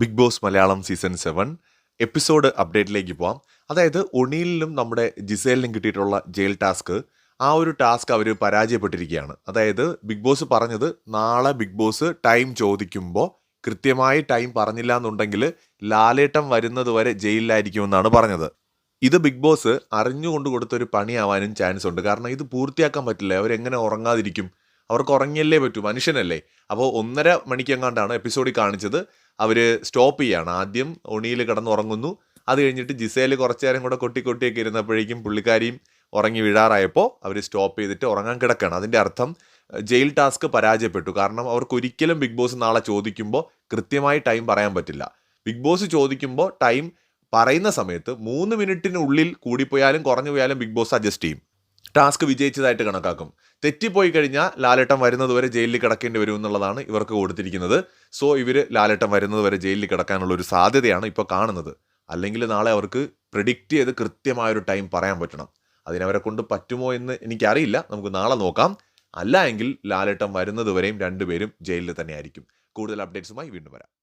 Bigg Boss Malayalam season seven episode അപ്ഡേറ്റിലേക്ക് പോവാം. അതായത് ഒണീലിനും നമ്മുടെ ജിസേലിനും കിട്ടിയിട്ടുള്ള ജയിൽ ടാസ്ക്. ആ ഒരു ടാസ്ക് അവർ പരാജയപ്പെട്ടിരിക്കുകയാണ്. അതായത് ബിഗ് ബോസ് പറഞ്ഞത് നാളെ ബിഗ് ബോസ് ടൈം ചോദിക്കുമ്പോൾ കൃത്യമായി ടൈം പറഞ്ഞില്ല എന്നുണ്ടെങ്കിൽ ലാലേട്ടം വരുന്നത് വരെ ജയിലിലായിരിക്കുമെന്നാണ് പറഞ്ഞത്. ഇത് ബിഗ് ബോസ് അറിഞ്ഞുകൊണ്ട് കൊടുത്തൊരു പണിയാവാനും ചാൻസ് ഉണ്ട് കാരണം ഇത് പൂർത്തിയാക്കാൻ പറ്റില്ല. അവരെങ്ങനെ ഉറങ്ങാതിരിക്കും? അവർക്ക് ഉറങ്ങിയല്ലേ പറ്റൂ മനുഷ്യനല്ലേ. അപ്പോൾ ഒന്നര മണിക്കെങ്ങാണ്ടാണ് എപ്പിസോഡിൽ കാണിച്ചത്. അവർ സ്റ്റോപ്പ് ചെയ്യാണ്. ആദ്യം ഒണിയിൽ കിടന്ന് ഉറങ്ങുന്നു അത് കഴിഞ്ഞിട്ട് ജിസേൽ കുറച്ചു നേരം കൂടെ കൊട്ടി കൊട്ടിയൊക്കെ ഇരുന്നപ്പോഴേക്കും പുള്ളിക്കാരിയും ഉറങ്ങി വീഴാറായപ്പോൾ അവർ സ്റ്റോപ്പ് ചെയ്തിട്ട് ഉറങ്ങാൻ കിടക്കുകയാണ് അതിന്റെ അർത്ഥം ജയിൽ ടാസ്ക് പരാജയപ്പെട്ടു. കാരണം അവർക്ക് ഒരിക്കലും ബിഗ് ബോസ് നാളെ ചോദിക്കുമ്പോൾ കൃത്യമായി ടൈം പറയാൻ പറ്റില്ല. ബിഗ് ബോസ് ചോദിക്കുമ്പോൾ ടൈം പറയുന്ന സമയത്ത് മൂന്ന് മിനിറ്റിനുള്ളിൽ കൂടിപ്പോയാലും കുറഞ്ഞു പോയാലും ബിഗ് ബോസ് അഡ്ജസ്റ്റ് ചെയ്യും. ടാസ്ക് വിജയിച്ചതായിട്ട് കണക്കാക്കും. തെറ്റിപ്പോയി കഴിഞ്ഞാൽ ലാലേട്ടം വരുന്നത് വരെ ജയിലിൽ കിടക്കേണ്ടി വരും എന്നുള്ളതാണ് ഇവർക്ക് കൊടുത്തിരിക്കുന്നത്. സോ ഇവർ ലാലേട്ടം വരുന്നത് വരെ ജയിലിൽ കിടക്കാനുള്ള ഒരു സാധ്യതയാണ് ഇപ്പോൾ കാണുന്നത്. അല്ലെങ്കിൽ നാളെ അവർക്ക് പ്രിഡിക്റ്റ് ചെയ്ത് കൃത്യമായൊരു ടൈം പറയാൻ പറ്റണം. അതിനവരെ കൊണ്ട് പറ്റുമോ എന്ന് എനിക്കറിയില്ല. നമുക്ക് നാളെ നോക്കാം. അല്ല എങ്കിൽ ലാലേട്ടം വരുന്നത് വരെയും രണ്ടുപേരും ജയിലിൽ തന്നെയായിരിക്കും. കൂടുതൽ അപ്ഡേറ്റ്സുമായി വീണ്ടും വരാം.